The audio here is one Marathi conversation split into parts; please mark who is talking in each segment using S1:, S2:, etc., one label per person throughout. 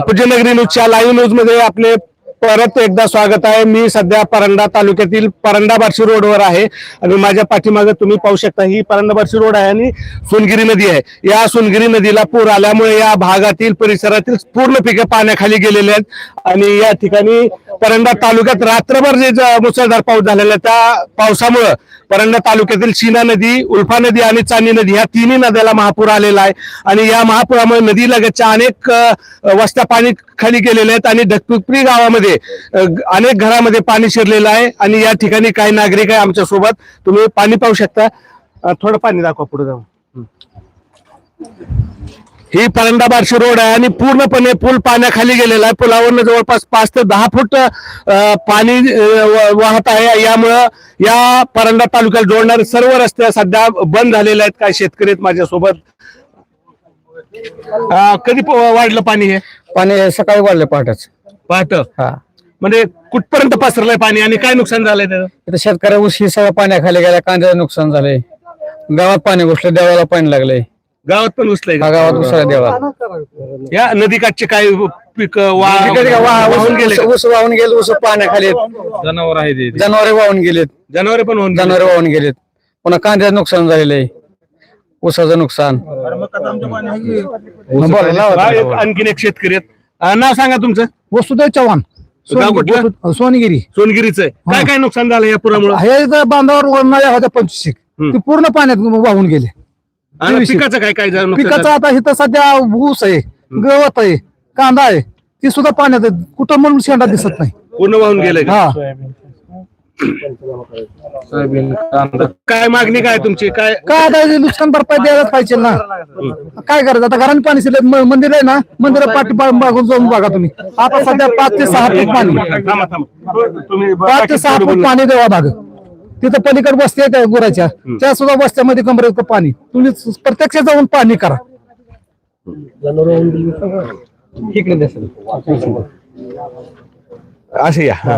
S1: पूज्यनगरी न्यूजच्या लाईव्ह न्यूजमध्ये आपले परत एकदा स्वागत आहे. मी सध्या परंडा तालुक्यातील परंडा बार्शी रोडवर आहे. आणि माझ्या पाठीमागे तुम्ही पाहू शकता ही परंडा बार्शी रोड आहे आणि सोनगिरी नदी आहे. या सोनगिरी नदीला पूर आल्यामुळे या भागातील परिसरातील पूर्ण पिके पाण्याखाली गेलेले आहेत. आणि या ठिकाणी परंडा तालुक्यात रात्रभर जे मुसळधार पाऊस झालेला आहे त्या पावसामुळं परंडा तालुक्यातील शिना नदी उल्फा नदी आणि चांदी नदी ह्या तिन्ही नद्याला महापूर आलेला आहे. आणि या महापुरामुळे नदी लगतच्या अनेक वस्त्या पाणी खाली गेलेल्या आहेत. आणि ढगपिपरी गावामध्ये ग- अनेक घरामध्ये पाणी शिरलेलं आहे आणि या ठिकाणी काही नागरिक आहे आमच्यासोबत. तुम्ही पाणी पाहू शकता. थोडं पाणी दाखवा पुढे जाऊन. ही. परंडा बार्शी रोड आहे आणि पूर्णपणे पूल पाण्याखाली गेलेला आहे. पुलावरनं जवळपास पाच ते दहा फूट पाणी वाहत आहे. यामुळं या परंडा तालुक्याला जोडणारे सर्व रस्ते सध्या बंद झालेले आहेत. काय शेतकरी आहेत माझ्यासोबत. कधी वाढलं पाणी हे?
S2: पाणी सकाळी वाढलं पहाटच.
S1: पाहत
S2: हा.
S1: म्हणजे कुठपर्यंत पसरलंय पाणी आणि काय नुकसान झालंय त्याचं?
S2: इथं शेतकऱ्या ऊस ही सगळं पाण्याखाली गेल्या कांद्याचं नुकसान झालंय. गावात पाणी घुसलं देवाला पाणी लागलंय.
S1: गावात पण घुसलंय
S2: हा
S1: का?
S2: गावात घुसला देवा
S1: या नदीकाठचे काय पीक वाहून गेले का?
S2: ऊस वाहून गेले ऊस पाण्याखाली
S3: जनावर आहे ते
S2: जनावरे वाहून गेलेत.
S1: जनावरे पण वाहून गेले.
S2: जनावरे वाहून गेलेत. पुन्हा कांद्याचं नुकसान झालेलं आहे ऊसाचं नुकसान बोला, लावा.
S1: हा, एक- आणखीन एक शेतकरी आहेत. अ, नाव सांगा तुमचं.
S4: वसुदेव चव्हाण.
S1: गाव कुठलं?
S4: सोनगिरी सोनगिरी
S1: सोनगिरीचं आहे. काय काय नुकसान झालं या पुरामुळे
S4: हे इथं बांधावर नळ्या होत्या पंचवीस
S1: हम्म.
S4: ते पूर्ण पाण्यात वाहून गेले
S1: आणि. पिकाचं काय काय झालं नुकसान
S4: पिकाचं? आता इथं सध्या ऊस आहे गवत आहे कांदा आहे ती सुद्धा पाण्यात आहे. कुठं म्हणून शेंडा दिसत नाही
S1: पूर्ण वाहून गेले
S4: हा
S3: सोयाबीन कांदा.
S1: काय मागणी काय तुमची? काय
S4: काय आता हे नुकसान भरपाई द्यायलाच पाहिजे ना? काय करायचं? आता घराने पाणी शिरले म- मंदिर आहे ना? मंदिर पाठी मागून जाऊन बघा तुम्ही. आता सध्या पाच ते सहा फूट पाणी.
S1: थांबा, थांबा. तुम्ही
S4: पाच ते सहा फूट पाणी देवा भाग तिथं पलीकडे वस्ती आहेत गुराच्या. त्या सुद्धा वस्त्यामध्ये कमरे पाणी. तुम्ही प्रत्यक्ष जाऊन पाणी करा.
S1: असे या. हा.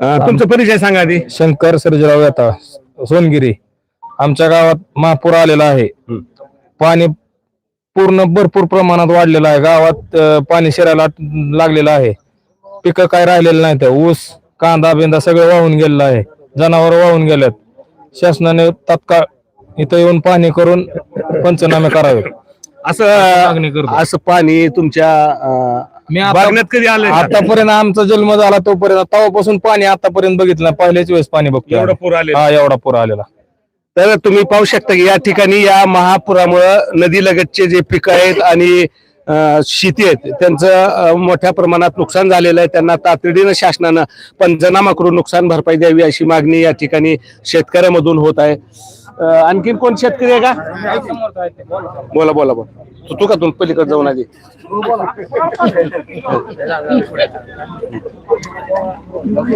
S1: अ, तुमचा परिचय सांगा आधी.
S3: शंकर सर्जराव येता सोनगिरी. आमच्या गावात महापूर आलेला आहे. पाणी पूर्ण भरपूर प्रमाणात वाढलेलं आहे. गावात अं, पाणी शिरायला लागलेलं आहे. पिकं काय राहिलेलं नाही तर ऊस कांदा बिंदा सगळं वाहून गेलेलं आहे. जनावर वाहून गेलेत. शासनाने तात्काळ इथं येऊन पाणी करून पंचनामे करावे मागणी
S1: असं
S3: करतो.
S1: असं पाणी तुमच्या अ,
S3: मी आता-
S1: बागण्यात कधी आलंय का?
S3: आतापर्यंत आमचा जन्म झाला तोपर्यंत तेव्हापासून पाणी आतापर्यंत बघितलं नाही. पहिल्याच वेळेस पाणी बघतो
S1: एवढं पूर आले
S3: हा एवढा पूर आलेला
S1: तर तुम्ही पाहू शकता की या ठिकाणी या महापुरामुळं नदी लगतचे जे पिकं आहेत आणि अ, शेती आहेत त्यांचं अ, मोठ्या प्रमाणात नुकसान झालेलं आहे त्यांना तातडीनं शासनानं पंचनामा करून नुकसान भरपाई द्यावी अशी मागणी या ठिकाणी शेतकऱ्यामधून होत आहे अ, आणखीन कोण शेतकरी आहे का? बोला बोला बोला. तू तू का तू पलीकडे जाऊन आधी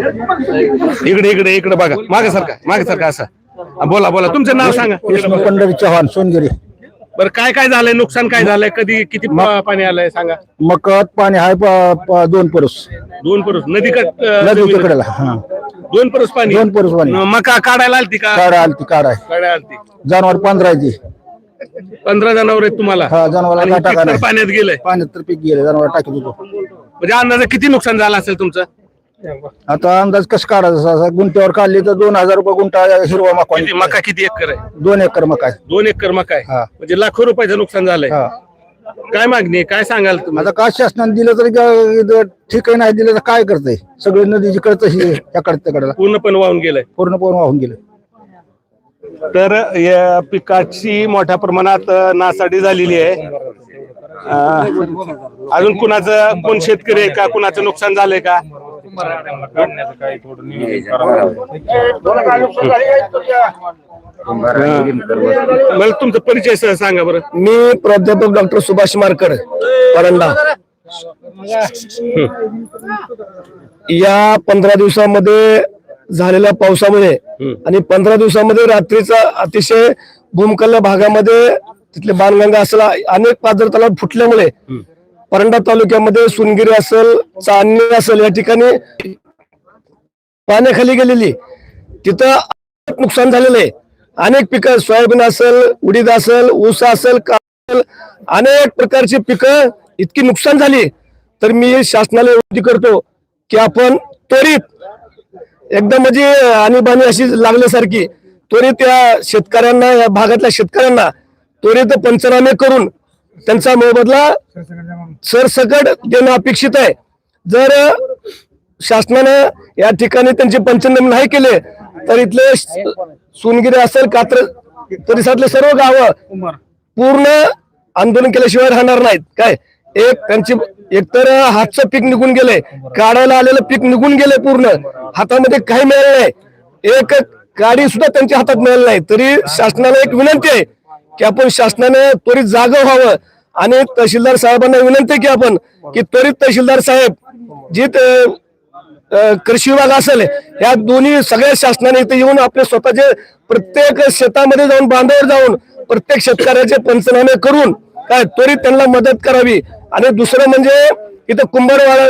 S1: इकडे इकडे इकडे बघा. मागे सारखा मागे सारखा असा. हा, बोला बोला. तुमचं नाव सांगा.
S4: पंढरी चव्हाण सोनगिरी.
S1: बरं काय काय झालंय? नुकसान काय झालंय? कधी किती प- पाणी आलंय? सांगा.
S4: मकत पाणी आहे प- प- दोन परस
S1: दोन परस नदी का
S4: नदीच्या कडेला हा.
S1: दोन परस पाणी.
S4: दोन परस पाणी.
S1: न- मका काढायला आलती का?
S4: काढ आलती काढ. आहे
S1: काढायला आलती.
S4: जनावर पंधराची.
S1: पंधरा जनावर आहेत तुम्हाला?
S4: हा जनावराला
S1: आणि
S4: काय
S1: पीक
S4: टाका
S1: तर
S4: नाही
S1: पाण्यात गेलंय?
S4: पाण्यात तर पीक गेले जनावर टाकत होतो.
S1: म्हणजे अंदाजे किती नुकसान झालं असेल तुमचं?
S4: आता अंदाज कसं काढायचा? असा गुंट्यावर काढली तर दोन हजार रुपये गुंठा हिरवा मका
S1: किती? मका किती एकर आहे?
S4: दोन एकर मका आहे.
S1: दोन एकर मका आहे.
S4: हा.
S1: म्हणजे लाखो रुपयाचं नुकसान झालंय.
S4: हा.
S1: काय मागणी आहे? काय सांगाल तुम्ही?
S4: आता काय शासनाने दिलं तरी काय इथं ठीकही नाही दिलं तर काय करतंय? सगळे नदी जिकडे तशी याकडे तिकडे.
S1: पूर्णपणे वाहून गेलंय.
S4: पूर्ण पूर्ण वाहून गेले.
S1: तर या पिकाची मोठ्या प्रमाणात अ, नासाडी झालेली आहे. अ, अजून कुणाचं कोण शेतकरी आहे का? कुणाचं नुकसान झालंय का? मला तुमचा परिचय सांगा बरं.
S4: मी प्राध्यापक डॉक्टर सुभाष मारकर परंडा. या पंधरा दिवसामध्ये झालेल्या पावसामुळे आणि पंधरा दिवसामध्ये रात्रीचा अतिशय भूमकल्ल भागामध्ये तिथले बाणगंगा असेल अनेक पाझर तलाव फुटल्यामुळे परंडा तालुक्यामध्ये सुनगिरी असेल चांदणी असेल या ठिकाणी पाण्याखाली गेलेली. तिथं नुकसान झालेलं आहे. अनेक पिकं सोयाबीन असेल उडीद असेल ऊस असेल का असेल अनेक प्रकारची पिकं इतकी नुकसान झाली. तर मी शासनाला विनंती करतो की आपण त्वरित एकदम म्हणजे आणीबाणी अशी लागल्यासारखी त्वरित या शेतकऱ्यांना या भागातल्या शेतकऱ्यांना त्वरित पंचनामे करून त्यांचा मोबदला सरसकट देणं अपेक्षित आहे. जर शासनानं या ठिकाणी त्यांचे पंचनामे नाही केले तर इथले सोनगिरी असेल कात्र परिसरातले सर्व गावं पूर्ण आंदोलन केल्याशिवाय राहणार नाहीत. काय? एक त्यांची एकतर हातचं पीक निघून गेले काढायला आलेलं पीक निघून गेले पूर्ण. हातामध्ये काही मिळालं नाही. एक गाडी सुद्धा त्यांच्या हातात मिळाली नाही. तरी शासनाला एक विनंती आहे की आपण शासनाने त्वरित जागा व्हावं. आणि तहसीलदार साहेबांना विनंती की आपण की त्वरित तहसीलदार साहेब जी कृषी विभाग असेल या दोन्ही सगळ्या शासनाने इथे येऊन आपले स्वतःचे प्रत्येक शेतामध्ये जाऊन बांधावर जाऊन प्रत्येक शेतकऱ्याचे पंचनामे करून काय त्वरित त्यांना मदत करावी. आणि दुसरं म्हणजे इथं कुंभारवाडा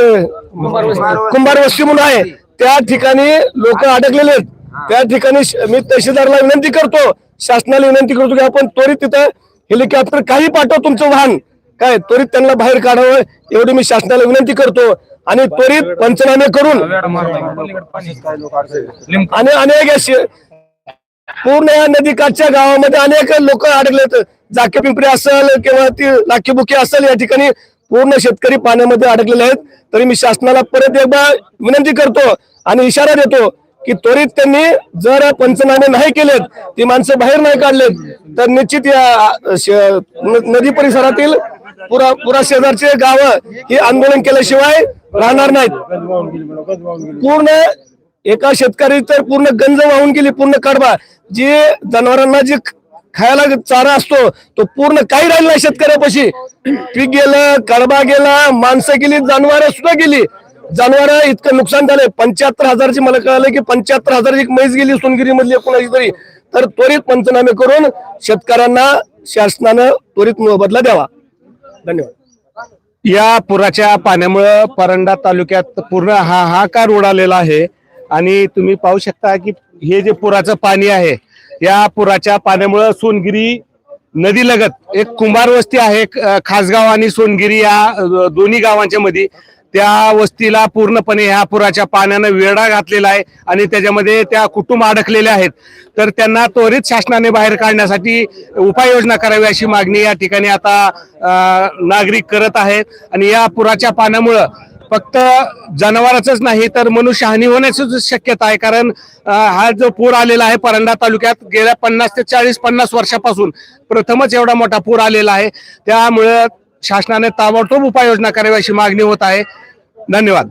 S4: कुंभार वस्ती म्हणून आहे. त्या ठिकाणी लोक अडकलेले आहेत. त्या ठिकाणी मी तहसीलदारला विनंती करतो शासनाला विनंती करतो की आपण त्वरित तिथं हेलिकॉप्टर काही पाठव तुमचं वाहन. काय त्वरित त्यांना बाहेर काढावं एवढी मी शासनाला विनंती करतो. आणि त्वरित पंचनामे करून आणि अनेक पूर्ण या नदीकाठच्या गावामध्ये अनेक लोक अडकलेत. जाके पिंपरी असेल किंवा ती लाखीबुकी असेल या ठिकाणी पूर्ण शेतकरी पाण्यामध्ये अडकलेले आहेत. तरी मी शासनाला परत एकदा विनंती करतो आणि इशारा देतो की त्वरित त्यांनी जर पंचनामे नाही केलेत ती माणसं बाहेर नाही काढलेत तर निश्चित या नदी परिसरातील पुरा पुरा शेजारचे गाव ही आंदोलन केल्याशिवाय राहणार नाहीत. पूर्ण एका शेतकरी तर पूर्ण गंज वाहून गेली पूर्ण कडबा. जी जनावरांना जी खायला चारा असतो तो पूर्ण काही राहिला शेतकऱ्यापाशी. पीक गेलं कडबा गेला माणसं गेली जनावर सुद्धा गेली. जनावर इतकं नुकसान झालंय. पंच्याहत्तर हजारची मला कळालं की पंच्याहत्तर हजारची एक मैस गेली सोनगिरी मधली कोणाची तरी. तर त्वरित पंचनामे करून शेतकऱ्यांना शासनानं त्वरित मोबदला द्यावा. धन्यवाद.
S1: या पुराच्या पाण्यामुळं परंडा तालुक्यात पूर्ण हा हाकार उडालेला आहे. आणि तुम्ही पाहू शकता की हे जे पुराचं पाणी आहे या पुराच्या पाण्यामुळं सोनगिरी नदीलगत एक कुंभार वस्ती आहे खासगाव आणि सोनगिरी या दोन्ही गावांच्या मध्ये त्या वस्तीला पूर्णपणे ह्या पुराच्या पाण्यानं वेढा घातलेला आहे आणि त्याच्यामध्ये त्या कुटुंब अडकलेले आहेत. तर त्यांना त्वरित शासनाने बाहेर काढण्यासाठी उपाययोजना करावी अशी मागणी या ठिकाणी आता नागरिक करत आहेत. आणि या पुराच्या पाण्यामुळं फक्त जनावरांच नाही तर मनुष्यहानी होण्याची शक्यता आहे. कारण हा जो पूर आलेला आहे परंडा तालुक्यात गेल्या पन्नास ते चाळीस पन्नास वर्षापासून प्रथमच एवढा मोठा पूर आलेला आहे. त्यामुळे शासनाने ताबडतोब उपाययोजना करावी अशी मागणी होत आहे. धन्यवाद.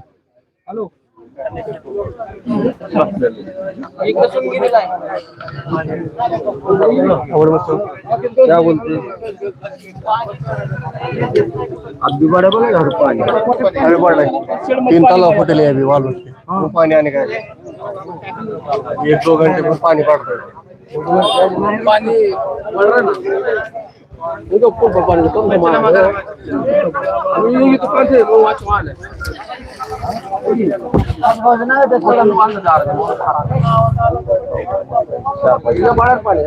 S5: तीन तालाव फुटले अभी वालू पाणी आणि काय एक दो घंटे में पानी पड़ता है। Nigga put my body, come to my I mean, you get the content, go watch one. बाहेर पाणी